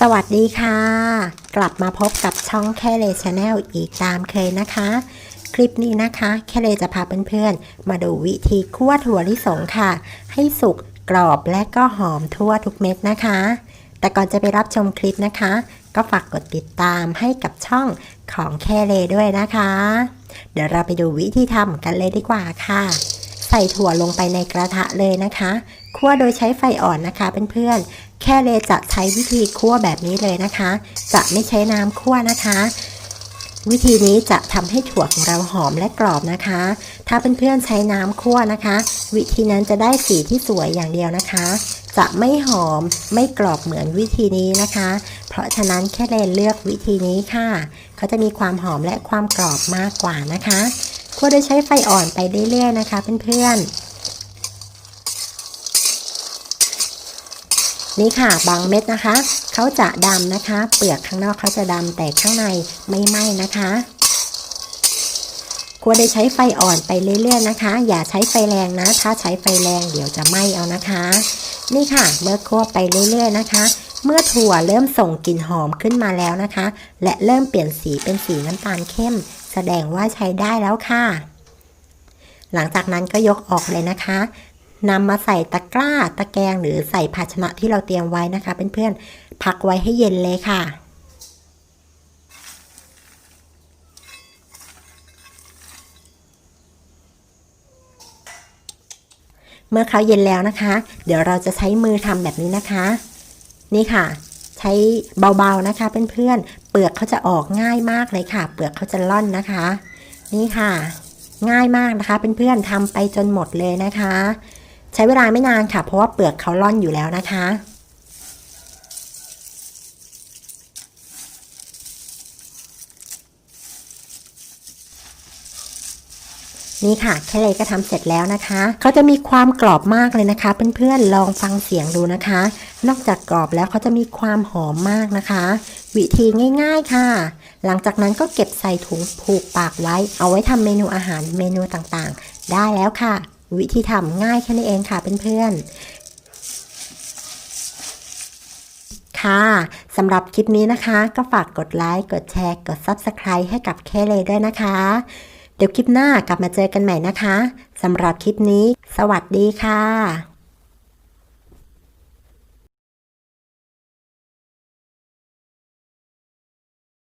สวัสดีค่ะ กลับมาพบกับช่องแค่เลชาแนลอีกตามเคยนะคะ คลิปนี้นะคะ แค่เลจะพาเพื่อนๆ มาดูวิธีคั่วถั่วลิสงค่ะ ให้สุกกรอบและก็หอมทั่วทุกเม็ดนะคะ แต่ก่อนจะไปรับชมคลิปนะคะ ก็ฝากกดติดตามให้กับช่องของแค่เลด้วยนะคะ เดี๋ยวเราไปดูวิธีทำกันเลยดีกว่าค่ะ ส่ถั่วลงไปในกระทะเลยนะคะคั่วโดยใช้ไฟอ่อนนะคะเพื่อนๆแค่เลจะใช้วิธีคั่วแบบนี้เลยนะคะ จะไม่ใช้น้ำคั่วนะคะ วิธีนี้จะทำให้ถั่วของเราหอมและกรอบนะคะ ถ้าเพื่อนๆใช้น้ำคั่วนะคะ วิธีนั้นจะได้สีที่สวยอย่างเดียวนะคะจะไม่หอมไม่กรอบเหมือนวิธีนี้นะคะ เพราะฉะนั้นแค่เลนเลือกวิธีนี้ค่ะ เขาจะมีความหอมและความกรอบมากกว่านะคะ คั่วโดยใช้ไฟอ่อนไปเรื่อยๆนะคะเพื่อนๆ นี่ค่ะบางเม็ดนะคะ เขาจะดำนะคะ เปลือกข้างนอกเขาจะดำแต่ข้างในไม่ไหม้นะคะควรได้ใช้ไฟอ่อนไปเรื่อยๆนะคะ อย่าใช้ไฟแรงนะ ถ้าใช้ไฟแรงเดี๋ยวจะไหม้เอานะคะ นี่ค่ะ เมื่อคั่วไปเรื่อยๆนะคะ เมื่อถั่วเริ่มส่งกลิ่นหอมขึ้นมาแล้วนะคะ และเริ่มเปลี่ยนสีเป็นสีน้ำตาลเข้ม แสดงว่าใช้ได้แล้วค่ะ หลังจากนั้นก็ยกออกเลยนะคะนำมาใส่ตะกร้าตะแกรงหรือใส่ภาชนะที่เราเตรียมไว้นะคะเพื่อนๆพักไว้ให้เย็นเลยค่ะเมื่อเขาเย็นแล้วนะคะ เดี๋ยวเราจะใช้มือทำแบบนี้นะคะ นี่ค่ะ ใช้เบาๆนะคะเพื่อนๆเปลือกเขาจะออกง่ายมากเลยค่ะ เปลือกเขาจะล่อนนะคะ นี่ค่ะ ง่ายมากนะคะเพื่อนๆทำไปจนหมดเลยนะคะ ใช้เวลาไม่นานค่ะ เพราะว่าเปลือกเขาล่อนอยู่แล้วนะคะนี่ค่ะแค่เลยก็ทำเสร็จแล้วนะคะ เขาจะมีความกรอบมากเลยนะคะ เพื่อนๆ ลองฟังเสียงดูนะคะ นอกจากกรอบแล้วเขาจะมีความหอมมากนะคะ วิธีง่าย ๆค่ะ หลังจากนั้นก็เก็บใส่ถุงผูกปากไว้ เอาไว้ทำเมนูอาหารเมนูต่างๆ ได้แล้วค่ะ วิธีทำง่ายแค่นี้เองค่ะเพื่อนๆค่ะสำหรับคลิปนี้นะคะ ก็ฝากกดไลค์กดแชร์ กด Subscribe ให้กับเคเลยด้วยนะคะ เดี๋ยวคลิปหน้ากลับมาเจอกันใหม่นะคะสำหรับคลิปนี้ สวัสดีค่ะ